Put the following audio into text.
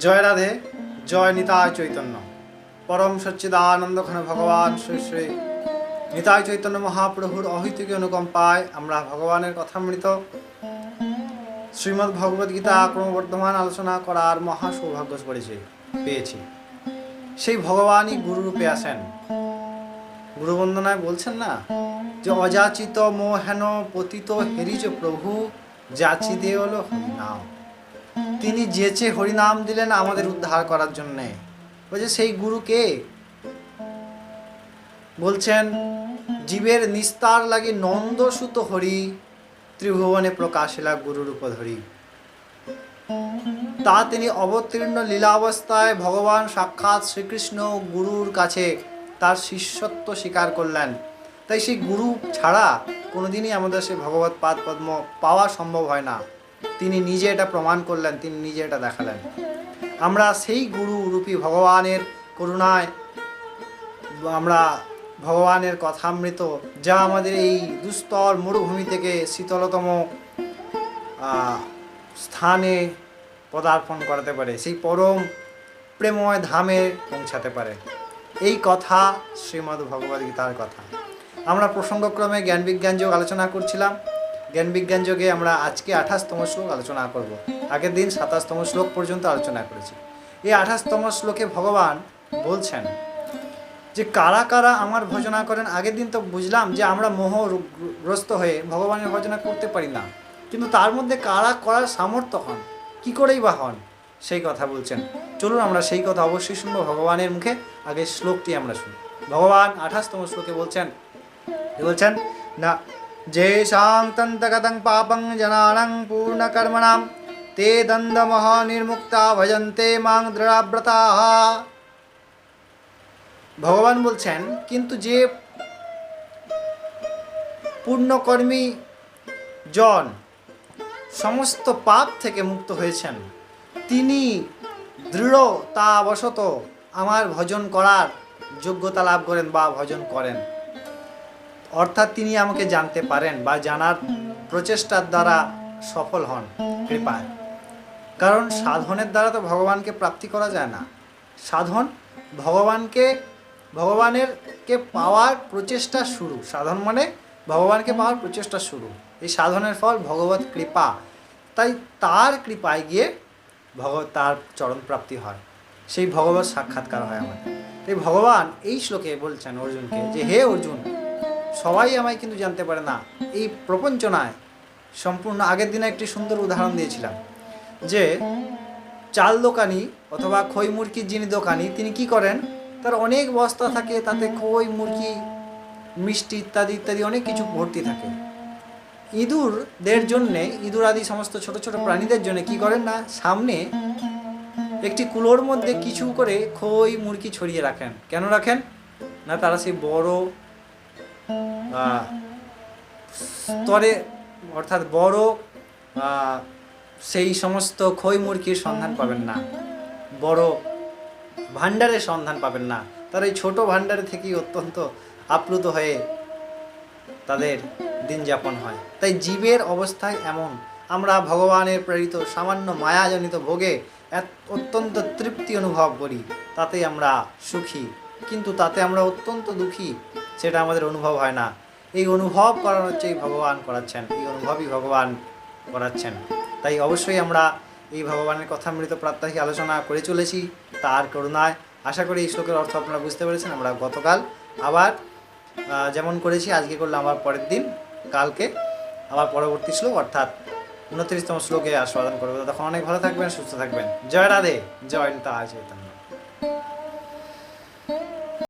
জয় রাধে, জয় নিতায় চৈতন্য। পরম সচ্চিদানন্দ ঘন ভগবান শ্রী শ্রী নিতায় চৈতন্য মহাপ্রভুর অহৈতুকী অনুকম্পায় আমরা ভগবানের কথামৃত শ্রীমদ্ ভগবদ গীতা ক্রমবর্ধমান আলোচনা করার মহা সৌভাগ্য করেছি পেয়েছি। সেই ভগবানই গুরুরূপে আসেন। গুরুবন্দনায় বলছেন না যে, অযাচিত মোহেন পতিত হেরিজ প্রভু যাচি দে হলো হরিনাম। তিনি যেচে হরিনাম দিলেন আমাদের উদ্ধার করার জন্যে। বলছে সেই গুরুকে বলছেন, জীবের নিস্তার লাগে নন্দসুত হরি, ত্রিভুবনে প্রকাশিলা গুরুর উপধরি তা তিনি অবতীর্ণ লীলাবস্থায় ভগবান সাক্ষাৎ শ্রীকৃষ্ণ গুরুর কাছে তার শিষ্যত্ব স্বীকার করলেন। তাই সেই গুরু ছাড়া কোনোদিনই আমাদের সেই ভগবত পাদ পদ্ম পাওয়া সম্ভব হয় না। তিনি নিজে এটা প্রমাণ করলেন, তিনি নিজে এটা দেখালেন। আমরা সেই গুরু রূপী ভগবানের করুণায় আমরা ভগবানের কথামৃত, যা আমাদের এই দুস্তর মরুভূমি থেকে শীতলতম স্থানে পদার্পণ করাতে পারে, সেই পরম প্রেমময় ধামে পৌঁছাতে পারে। এই কথা শ্রীমদ্ ভগবদ গীতার কথা। আমরা প্রসঙ্গক্রমে জ্ঞান বিজ্ঞান যোগ আলোচনা করছিলাম। জ্ঞান বিজ্ঞান যোগে আমরা আজকে আঠাশতম শ্লোক আলোচনা করব। আগের দিন সাতাশতম শ্লোক পর্যন্ত আলোচনা করেছি। এই আঠাশতম শ্লোকে ভগবান বলছেন যে, কারা কারা আমার ভজনা করেন? আগের দিন তো বুঝলাম যে আমরা মোহগ্রস্ত হয়ে ভগবানের ভজনা করতে পারি না। কিন্তু তার মধ্যে কারা করার সামর্থ্য হন? কি করেই বা হন? সেই কথা বলছেন। চলুন আমরা সেই কথা অবশ্যই শুনব ভগবানের মুখে। আগে শ্লোকটি আমরা শুনি। ভগবান আঠাশতম শ্লোকে বলছেন বলছেন? না যে শান্তন্তগতং পাপং জনানাং পূর্ণকর্মণাম তে দন্দমহ নির্মুক্তা ভজন্তে মাং দৃঢ়ব্রতা ভগবান বলছেন কিন্তু যে পূর্ণকর্মী জন সমস্ত পাপ থেকে মুক্ত হয়েছেন, তিনি দৃঢ় তা বশত আমার ভজন করার যোগ্যতা লাভ করেন বা ভজন করেন। অর্থাৎ তিনি আমাকে জানতে পারেন বা জানার প্রচেষ্টার দ্বারা সফল হন, কৃপায়। কারণ সাধনের দ্বারা তো ভগবানকে প্রাপ্তি করা যায় না। সাধন ভগবানকে, ভগবানের কে পাওয়ার প্রচেষ্টা শুরু। সাধন মানে ভগবানকে পাওয়ার প্রচেষ্টা শুরু। এই সাধনের ফল ভগবত কৃপা। তাই তার কৃপায় গিয়ে ভগবত তার চরণ প্রাপ্তি হয়। সেই ভগবত সাক্ষাৎকার হয় আমাদের। তাই ভগবান এই শ্লোকে বলছেন অর্জুনকে যে, হে অর্জুন সবাই আমায় কিন্তু জানতে পারে না। এই প্রপঞ্চনায় সম্পূর্ণ আগের দিনে একটি সুন্দর উদাহরণ দিয়েছিলাম, যে চাল দোকানি অথবা খই মুরগির যিনি দোকানি, তিনি কি করেন? তার অনেক বস্তা থাকে, তাতে খই, মুরগি, মিষ্টি ইত্যাদি ইত্যাদি অনেক কিছু ভর্তি থাকে। ইঁদুরদের জন্যে, ইঁদুর আদি সমস্ত ছোট ছোট প্রাণীদের জন্য কি করেন না? সামনে একটি কুলোর মধ্যে কিছু করে খই, মুরগি ছড়িয়ে রাখেন। কেন রাখেন? না তারা সেই বড় স্তরে, অর্থাৎ বড় সেই সমস্ত খই মুরগির সন্ধান পাবেন না। বড় ভাণ্ডারের সন্ধান পাবেন না। তারা এই ছোট ভাণ্ডারে থেকেই অত্যন্ত আপ্লুত হয়ে তাদের দিন যাপন হয়। তাই জীবের অবস্থায় এমন, আমরা ভগবানের প্রেরিত সামান্য মায়াজনিত ভোগে অত্যন্ত তৃপ্তি অনুভব করি। তাতে আমরা সুখী, কিন্তু তাতে আমরা অত্যন্ত দুঃখী। সেটা আমাদের অনুভব হয় না। এই অনুভব করার হচ্ছে, এই ভগবান করাচ্ছেন, এই অনুভবই ভগবান করাচ্ছেন। তাই অবশ্যই আমরা এই ভগবানের কথা মৃত প্রাত্যহিক আলোচনা করে চলেছি, তার করুণায়। আশা করি এই শ্লোকের অর্থ আপনারা বুঝতে পেরেছেন। আমরা গতকাল আবার যেমন করেছি, আজকে করলাম আবার পরের দিন, কালকে আবার পরবর্তী শ্লোক, অর্থাৎ উনত্রিশতম শ্লোকে আস্বাদন করব। তখন অনেক ভালো থাকবেন, সুস্থ থাকবেন। জয় রাধে, জয় নিতা চৈতন্য